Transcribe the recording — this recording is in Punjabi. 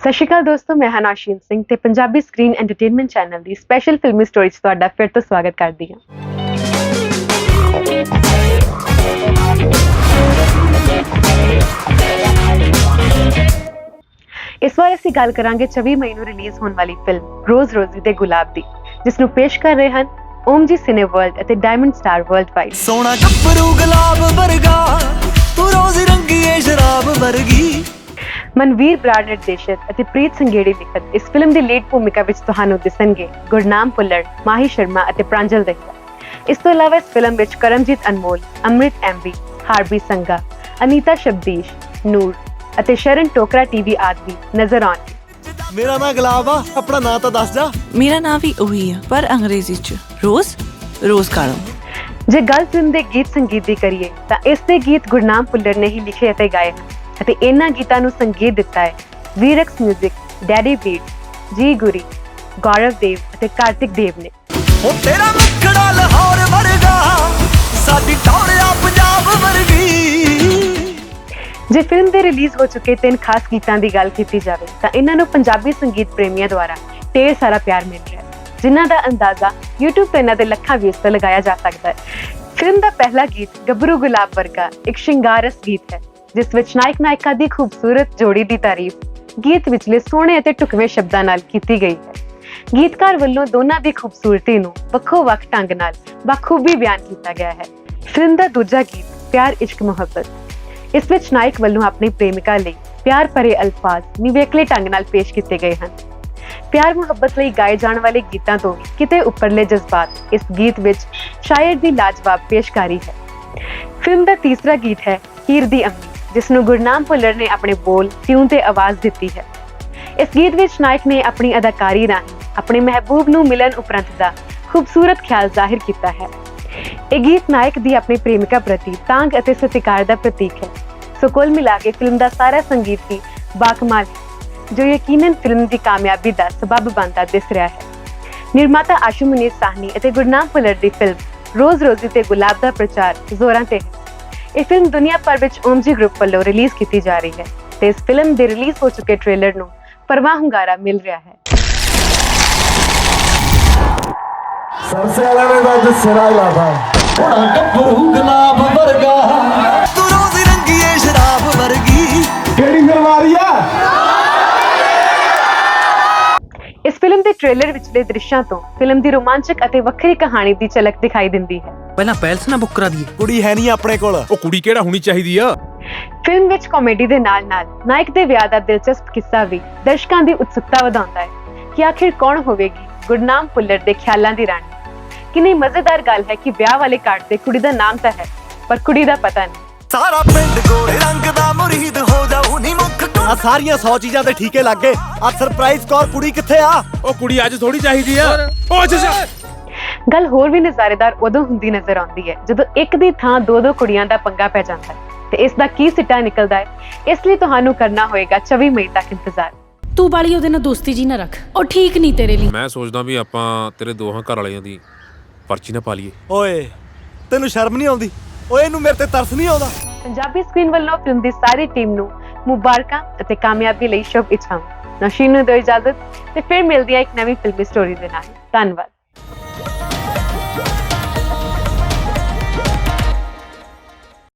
ਸਤਿ ਸ਼੍ਰੀ ਅਕਾਲ ਦੋਸਤੋ, ਮੈਂ ਹਾਂ ਨਾਸ਼ੀਨ ਸਿੰਘ ਤੇ ਪੰਜਾਬੀ ਸਕਰੀਨ ਐਂਟਰਟੇਨਮੈਂਟ ਚੈਨਲ ਦੀ ਸਪੈਸ਼ਲ ਫਿਲਮੀ ਸਟੋਰੀ 'ਚ ਤੁਹਾਡਾ ਫਿਰ ਤੋਂ ਸਵਾਗਤ ਕਰਦੀ ਹਾਂ। ਇਸ ਵਾਰ ਅਸੀਂ ਗੱਲ ਕਰਾਂਗੇ 24 ਮਈ ਨੂੰ ਰਿਲੀਜ਼ ਹੋਣ ਵਾਲੀ ਫਿਲਮ ਰੋਜ਼ ਰੋਜ਼ੀ ਤੇ ਗੁਲਾਬ ਦੀ, ਜਿਸ ਨੂੰ ਪੇਸ਼ ਕਰ ਰਹੇ ਹਨ ਓਮ ਜੀ ਸਿਨੇ ਵਰਲਡ ਅਤੇ ਡਾਇਮੰਡ ਸਟਾਰ ਵਰਲਡ ਵਾਈਡ ਸੋਹਣਾ ਗੱਭਰੂ ਗੁਲਾਬ ਵਰਗਾ, ਤੂੰ ਰੋਜ਼ ਰੰਗੀਏ ਸ਼ਰਾਬ ਵਰਗੀ। ਮਨਵੀਰ ਬਰਾੜ ਨਿਰਦੇਸ਼ਿਤ ਅਤੇ ਪ੍ਰੀਤ ਸੰਗੇੜੀ ਲਿਖਤ ਇਸ ਫਿਲਮ ਦੀ ਲੀਡ ਭੂਮਿਕਾ ਵਿੱਚ ਤੁਹਾਨੂੰ ਦਿਸਣਗੇ ਗੁਰਨਾਮ ਪੁੱਲੜ ਮਾਹੀ ਸ਼ਰਮਾ ਅਤੇ ਪ੍ਰਾਂਜਲ ਦਹੀਆ ਇਸ ਤੋਂ ਇਲਾਵਾ ਇਸ ਫਿਲਮ ਵਿੱਚ ਕਰਮਜੀਤ ਅਨਮੋਲ ਅੰਮ੍ਰਿਤ ਐਮਬੀ ਹਾਰਬੀ ਸੰਗਾ ਅਨੀਤਾ ਸ਼ਬਦੀਸ਼ ਨੂਰ ਅਤੇ ਸ਼ਰਨ ਟੋਕਰਾ ਟੀਵੀ ਆਦਿ ਨਜ਼ਰ ਆਉਣਗੇ। ਮੇਰਾ ਨਾਂ ਗੁਲਾਬ ਆ ਆਪਣਾ ਨਾਂ ਤਾਂ ਦੱਸ ਜਾ। ਮੇਰਾ ਨਾਂ ਵੀ ਉਹੀ ਆ ਪਰ ਅੰਗਰੇਜ਼ੀ ਚ ਰੋਜ਼ ਰੋਜ਼ ਕਾਲਮ। ਜੇ ਗੱਲ ਫਿਲਮ ਦੇ ਗੀਤ ਸੰਗੀਤ ਦੀ ਕਰੀਏ ਤਾਂ ਇਸ ਦੇ ਗੀਤ ਗੁਰਨਾਮ ਪੁੱਲੜ ਨੇ ਹੀ ਲਿਖੇ ਅਤੇ ਗਾਏ ਹਨ ਅਤੇ ਇਹਨਾਂ ਗੀਤਾਂ ਨੂੰ ਸੰਗੀਤ ਦਿੱਤਾ ਹੈ। ਵੀਰਕਸ 뮤직 ਡੈਡੀ ਬੀਟ ਜੀ ਗੁਰੀ ਗੌਰਵ ਦੇਵ ਅਤੇ ਕਾਰਤਿਕ ਦੇਵ ਨੇ। ਉਹ ਤੇਰਾ ਮੁਖੜਾ ਲਾਹੌਰ ਵਰਗਾ ਸਾਡੀ ਟੌੜਿਆ ਪੰਜਾਬ ਵਰਗੀ। ਜੇ ਫਿਲਮ ਦੇ ਰਿਲੀਜ਼ ਹੋ ਚੁੱਕੇ ਤਿੰਨ ਖਾਸ ਗੀਤਾਂ ਦੀ ਗੱਲ ਕੀਤੀ ਜਾਵੇ ਤਾਂ ਇਹਨਾਂ ਨੂੰ ਪੰਜਾਬੀ ਸੰਗੀਤ ਪ੍ਰੇਮੀਆਂ ਦੁਆਰਾ ਢੇਰ ਸਾਰਾ ਪਿਆਰ ਮਿਲ ਰਿਹਾ ਹੈ ਜਿਨ੍ਹਾਂ ਦਾ ਅੰਦਾਜ਼ਾ YouTube ਤੇ ਇਹਨਾਂ ਦੇ ਲੱਖਾਂ ਵਿਊਜ਼ ਤੇ ਲਗਾਇਆ ਜਾ ਸਕਦਾ ਹੈ। ਫਿਲਮ ਦਾ ਪਹਿਲਾ ਗੀਤ ਗੱਭਰੂ ਗੁਲਾਬ ਵਰਗਾ ਇੱਕ ਸ਼ਿੰਗਾਰਸ ਗੀਤ ਹੈ। ਜਿਸ ਵਿੱਚ ਨਾਇਕ ਨਾਇਕਾ ਦੀ ਖੂਬਸੂਰਤ ਜੋੜੀ ਦੀ ਤਾਰੀਫ ਗੀਤ ਵਿਚਲੇ ਸੋਹਣੇ ਅਤੇ ਢੁਕਵੇਂ ਸ਼ਬਦਾਂ ਨਾਲ ਕੀਤੀ ਗਈ ਹੈ। ਗੀਤਕਾਰ ਵੱਲੋਂ ਦੋਨਾਂ ਦੀ ਖੂਬਸੂਰਤੀ ਨੂੰ ਵੱਖੋ-ਵੱਖ ਢੰਗ ਨਾਲ ਬਖੂਬੀ ਬਿਆਨ ਕੀਤਾ ਗਿਆ ਹੈ। ਫਿਲਮ ਦਾ ਦੂਜਾ ਗੀਤ, ਪਿਆਰ ਇਸ਼ਕ ਮੁਹੱਬਤ। ਇਸ ਵਿੱਚ ਨਾਇਕ ਵੱਲੋਂ ਆਪਣੀ ਪ੍ਰੇਮਿਕਾ ਲਈ ਪਿਆਰ ਭਰੇ ਅਲਫਾਜ਼ ਨਿਵੇਕਲੇ ਢੰਗ ਨਾਲ ਪੇਸ਼ ਕੀਤੇ ਗਏ ਹਨ। ਪਿਆਰ ਮੁਹੱਬਤ ਲਈ ਗਾਏ ਜਾਣ ਵਾਲੇ ਗੀਤਾਂ ਤੋਂ ਕਿਤੇ ਉੱਪਰਲੇ ਜਜ਼ਬਾਤ ਇਸ ਗੀਤ ਵਿੱਚ ਸ਼ਾਇਰ ਦੀ ਲਾਜਵਾਬ ਪੇਸ਼ਕਾਰੀ ਹੈ। ਫਿਲਮ ਦਾ ਤੀਸਰਾ ਗੀਤ ਹੈ, ਹੀਰ ਦੀ ਅੰਮੀ। ਜਿਸ ਨੂੰ ਗੁਰਨਾਮ ਭੁੱਲਰ ਨੇ ਆਪਣੇ ਬੋਲ ਟਿਊਨ ਤੇ ਆਵਾਜ਼ ਦਿੱਤੀ ਹੈ। ਇਸ ਗੀਤ ਵਿੱਚ ਨਾਇਕ ਨੇ ਆਪਣੀ ਅਦਾਕਾਰੀ ਰਾਹੀਂ ਆਪਣੇ ਮਹਿਬੂਬ ਨੂੰ ਮਿਲਣ ਉਪਰੰਤ ਦਾ ਖੂਬਸੂਰਤ ਖਿਆਲ ਜ਼ਾਹਿਰ ਕੀਤਾ ਹੈ। ਇਹ ਗੀਤ ਨਾਇਕ ਦੀ ਆਪਣੀ ਪ੍ਰੇਮਿਕਾ ਪ੍ਰਤੀ ਤਾਂਗ ਅਤੇ ਸਤਿਕਾਰ ਦਾ ਪ੍ਰਤੀਕ ਹੈ। ਸੋ ਕੁੱਲ ਮਿਲਾ ਕੇ ਫਿਲਮ ਦਾ ਸਾਰਾ ਸੰਗੀਤ ਹੀ ਬਾਕਮਾਲ ਹੈ, ਜੋ ਯਕੀਨਨ ਫਿਲਮ ਦੀ ਕਾਮਯਾਬੀ ਦਾ ਸਬਬ ਬਣਦਾ ਦਿਸ ਰਿਹਾ ਹੈ। ਨਿਰਮਾਤਾ ਆਸ਼ੂ ਮੁਨੀਸ ਸਾਹਨੀ ਅਤੇ ਗੁਰਨਾਮ ਭੁੱਲਰ ਦੀ ਫਿਲਮ ਰੋਜ਼ ਰੋਜ਼ੀ ਤੇ ਗੁਲਾਬ ਦਾ ਪ੍ਰਚਾਰ ਜ਼ੋਰਾਂ ਤੇ ਹੈ। ਇਹ ਫਿਲਮ ਦੁਨੀਆ ਭਰ ਵਿੱਚ ਓਮਜੀ ਗਰੁੱਪ ਵੱਲੋਂ ਰਿਲੀਜ਼ ਕੀਤੀ ਜਾ ਰਹੀ ਹੈ ਤੇ ਇਸ ਫਿਲਮ ਦੇ ਰਿਲੀਜ਼ ਹੋ ਚੁੱਕੇ ਟ੍ਰੇਲਰ ਨੂੰ ਪਰਵਾਹ ਹੁੰਗਾਰਾ ਮਿਲ ਰਿਹਾ ਹੈ। ਸਰਸੇ ਵਾਲਿਆਂ ਨੇ ਤਾਂ ਅੱਜ ਸਿਰਾ ਹੀ ਲਾਤਾ ਸੋਹਣਾ ਗੱਭਰੂ ਗੁਲਾਬ ਵਰਗਾ। ਟ੍ਰੇਲਰ ਵਿਚਲੇ ਦ੍ਰਿਸ਼ਾਂ ਤੋਂ ਫਿਲਮ ਦੀ ਰੋਮਾਂਚਕ ਅਤੇ ਵੱਖਰੀ ਕਹਾਣੀ ਦੀ ਝਲਕ ਦਿਖਾਈ ਦਿੰਦੀ ਹੈ। ਪਹਿਲਾਂ ਪੈਲਸ ਨਾ ਬੁੱਕ ਕਰਾ ਦਈਏ। ਕੁੜੀ ਹੈ ਨਹੀਂ ਆਪਣੇ ਕੋਲ। ਉਹ ਕੁੜੀ ਕਿਹੜਾ ਹੋਣੀ ਚਾਹੀਦੀ ਆ? ਫਿਲਮ ਵਿੱਚ ਕਾਮੇਡੀ ਦੇ ਨਾਲ-ਨਾਲ ਨਾਇਕ ਦੇ ਵਿਆਹ ਦਾ ਦਿਲਚਸਪ ਕਿੱਸਾ ਵੀ ਦਰਸ਼ਕਾਂ ਦੀ ਉਤਸੁਕਤਾ ਵਧਾਉਂਦਾ ਹੈ ਕਿ ਆਖਿਰ ਕੌਣ ਹੋਵੇਗੀ ਗੁਰਨਾਮ ਭੁੱਲਰ ਦੇ ਖਿਆਲਾਂ ਦੀ ਰਾਣੀ। ਕਿੰਨੀ ਮਜ਼ੇਦਾਰ ਗੱਲ ਹੈ ਕਿ ਵਿਆਹ ਵਾਲੇ ਕਾਰਡ ਤੇ ਕੁੜੀ ਦਾ ਨਾਮ ਤਾਂ ਹੈ ਪਰ ਕੁੜੀ ਦਾ ਪਤਾ ਨਹੀਂ। ਸਾਰਾ ਪਿੰਡ ਗੋਰੇ ਆ ਸਾਰੀਆਂ 100 ਚੀਜ਼ਾਂ ਤੇ ਠੀਕੇ ਲੱਗ ਗਏ। ਆ ਸਰਪ੍ਰਾਈਜ਼ ਕੌਰ ਕੁੜੀ ਕਿੱਥੇ ਆ? ਉਹ ਕੁੜੀ ਅੱਜ ਥੋੜੀ ਚਾਹੀਦੀ ਆ। ਉਹ ਅੱਛਾ ਅੱਛਾ। ਗੱਲ ਹੋਰ ਵੀ ਨਜ਼ਾਰੇਦਾਰ ਉਦੋਂ ਹੁੰਦੀ ਨਜ਼ਰ ਆਉਂਦੀ ਹੈ ਜਦੋਂ ਇੱਕ ਦੀ ਥਾਂ ਦੋ ਦੋ ਕੁੜੀਆਂ ਦਾ ਪੰਗਾ ਪੈ ਜਾਂਦਾ ਹੈ ਤੇ ਇਸ ਦਾ ਕੀ ਸਿੱਟਾ ਨਿਕਲਦਾ ਹੈ? ਇਸ ਲਈ ਤੁਹਾਨੂੰ ਕਰਨਾ ਹੋਏਗਾ 24 ਮਈ ਤੱਕ ਇੰਤਜ਼ਾਰ। ਤੂੰ ਬਾਲੀ ਉਹਦੇ ਨਾਲ ਦੋਸਤੀ ਜੀ ਨਾ ਰੱਖ ਉਹ ਠੀਕ ਨਹੀਂ ਤੇਰੇ ਲਈ। ਮੈਂ ਸੋਚਦਾ ਵੀ ਆਪਾਂ ਤੇਰੇ ਦੋਹਾਂ ਘਰ ਵਾਲਿਆਂ ਦੀ ਪਰਚੀ ਨਾ ਪਾ ਲਈਏ। ਓਏ ਤੈਨੂੰ ਸ਼ਰਮ ਨਹੀਂ ਆਉਂਦੀ? ਓਏ ਇਹਨੂੰ ਮੇਰੇ ਤੇ ਤਰਸ ਨਹੀਂ ਆਉਂਦਾ? ਪੰਜਾਬੀ ਸਕਰੀਨ ਵੱਲੋਂ ਫਿਲਮ ਦੀ ਸਾਰੀ ਟੀਮ ਨੂੰ ਮੁਬਾਰਕਾਂ ਅਤੇ ਕਾਮਯਾਬੀ ਲਈ ਸ਼ੁਭ ਇੱਛਾਵਾਂ। ਨਸ਼ੀਨ ਨੂੰ ਦਿਓ ਇਜਾਜ਼ਤ ਤੇ ਫਿਰ ਮਿਲਦੀ ਹੈ ਇੱਕ ਨਵੀਂ ਫਿਲਮੀ ਸਟੋਰੀ ਦੇ ਨਾਲ। ਧੰਨਵਾਦ।